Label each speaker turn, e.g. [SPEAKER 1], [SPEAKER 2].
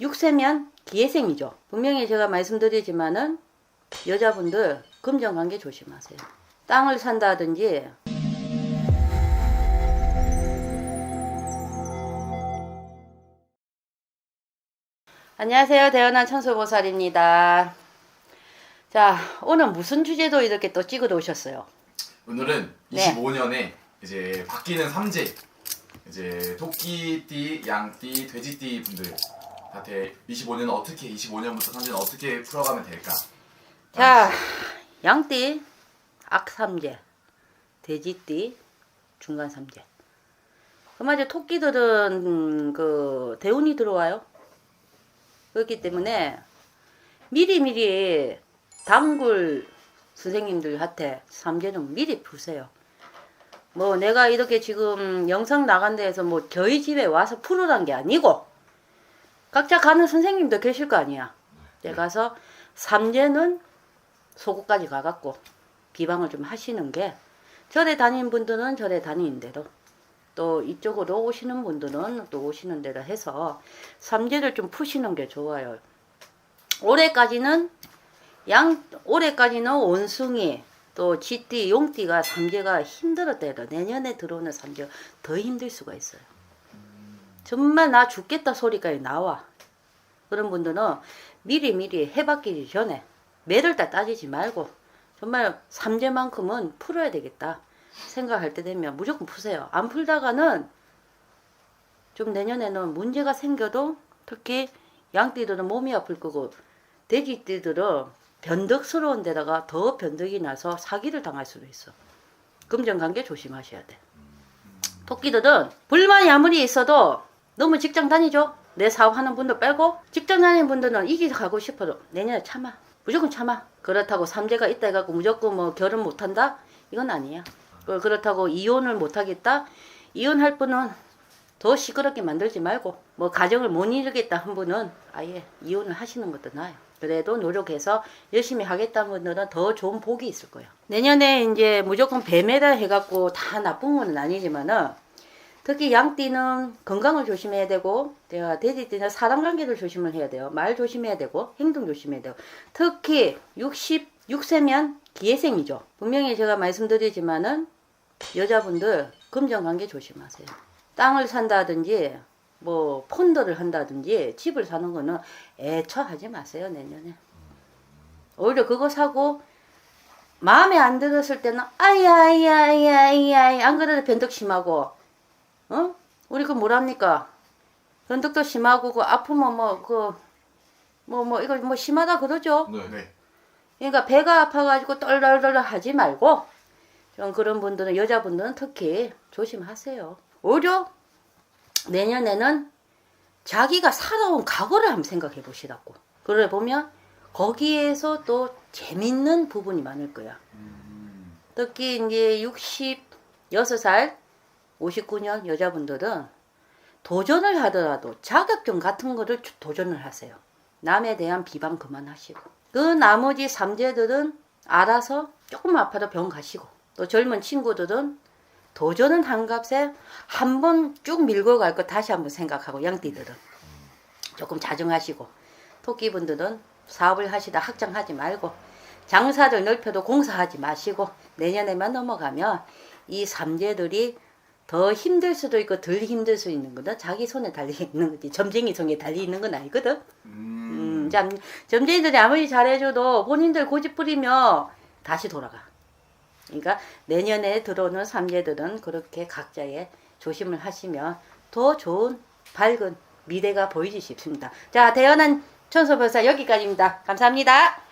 [SPEAKER 1] 6세면 기회생이죠. 분명히 제가 말씀드리지만은 여자분들 금전관계 조심하세요. 땅을 산다든지 안녕하세요. 대연한 천수보살입니다. 자, 오늘 무슨 주제도 이렇게 또 찍어 놓으셨어요?
[SPEAKER 2] 오늘은
[SPEAKER 1] 네.
[SPEAKER 2] 25년에 이제 바뀌는 삼재 이제 토끼띠, 양띠, 돼지띠 분들 한테 25년은 어떻게 25년부터 삼재는 어떻게 풀어가면 될까?
[SPEAKER 1] 자, 양띠, 악삼재, 돼지띠, 중간삼재. 그만 이제 토끼들은 음, 그 대운이 들어와요. 그렇기 때문에 미리 미리 단굴 선생님들한테 삼재는 미리 푸세요. 뭐 내가 이렇게 지금 영상 나간 데에서 뭐 저희 집에 와서 풀으란 게 아니고 각자 가는 선생님도 계실 거 아니야. 내 가서 삼재는 속옷까지 가갖고 비방을 좀 하시는 게 절에 다니는 분들은 절에 다니는 대로 또 이쪽으로 오시는 분들은 또 오시는 대로 해서 삼재를 좀 푸시는 게 좋아요. 올해까지는 양 올해까지는 원숭이 또 쥐띠, 용띠가 삼재가 힘들었대요. 내년에 들어오는 삼재가 더 힘들 수가 있어요. 정말 나 죽겠다 소리까지 나와. 그런 분들은 미리 미리 해바뀌기 전에 매를 다 따지지 말고 정말 삼재만큼은 풀어야 되겠다 생각할 때 되면 무조건 푸세요. 안 풀다가는 좀 내년에는 문제가 생겨도 특히 양띠들은 몸이 아플 거고 돼지띠들은 변덕스러운 데다가 더 변덕이 나서 사기를 당할 수도 있어. 금전관계 조심하셔야 돼. 토끼들은 불만이 아무리 있어도 너무 직장 다니죠. 내 사업하는 분들 빼고 직장 다니는 분들은 이기 가고 싶어도 내년에 참아. 무조건 참아. 그렇다고 삼재가 있다 해갖고 무조건 뭐 결혼 못한다? 이건 아니야. 그- 그렇다고 이혼을 못하겠다? 이혼할 분은 더 시끄럽게 만들지 말고 뭐 가정을 못 이루겠다 한 분은 아예 이혼을 하시는 것도 나아요. 그래도 노력해서 열심히 하겠다는 분들은 더 좋은 복이 있을 거예요. 내년에 이제 무조건 뱀에다 해갖고 다 나쁜 건 아니지만은 특히 양띠는 건강을 조심해야 되고 내가 돼지띠는 사람 관계를 조심을 해야 돼요. 말 조심해야 되고 행동 조심해야 되고 특히 66세면 기회생이죠. 분명히 제가 말씀드리지만은 여자분들 금전 관계 조심하세요. 땅을 산다든지 뭐 폰더를 한다든지 집을 사는 거는 애처 하지 마세요 내년에. 오히려 그거 사고 마음에 안 들었을 때는 아야 안 그래도 변덕 심하고 어? 우리 그 뭐랍니까? 변덕도 심하고 그 아프면 뭐 그 뭐 뭐 이거 뭐 심하다 그러죠.
[SPEAKER 2] 네. 네.
[SPEAKER 1] 그러니까 배가 아파가지고 떨떨떨 하지 말고 좀 그런 분들은 여자분들은 특히 조심하세요. 오히려 내년에는 자기가 살아온 과거를 한번 생각해 보시라고. 그래 보면 거기에서 또 재밌는 부분이 많을 거야. 특히 이제 66살, 59년 여자분들은 도전을 하더라도 자격증 같은 거를 주- 도전을 하세요. 남에 대한 비방 그만하시고. 그 나머지 삼재들은 알아서 조금 아파도 병 가시고. 또 젊은 친구들은 도전은 한 값에 한 번 쭉 밀고 갈 거 다시 한번 생각하고 양띠들은 조금 자중하시고 토끼분들은 사업을 하시다 확장하지 말고 장사를 넓혀도 공사하지 마시고 내년에만 넘어가면 이 삼재들이 더 힘들 수도 있고 덜 힘들 수 있는 거는 자기 손에 달려 있는 거지 점쟁이 손에 달려 있는 건 아니거든.
[SPEAKER 2] 음.
[SPEAKER 1] 음, 참, 점쟁이들이 아무리 잘해줘도 본인들 고집 부리며 다시 돌아가. 그러니까 내년에 들어오는 삼재들은 그렇게 각자의 조심을 하시면 더 좋은 밝은 미래가 보이지 싶습니다. 자, 대연한 천소별사 여기까지입니다. 감사합니다.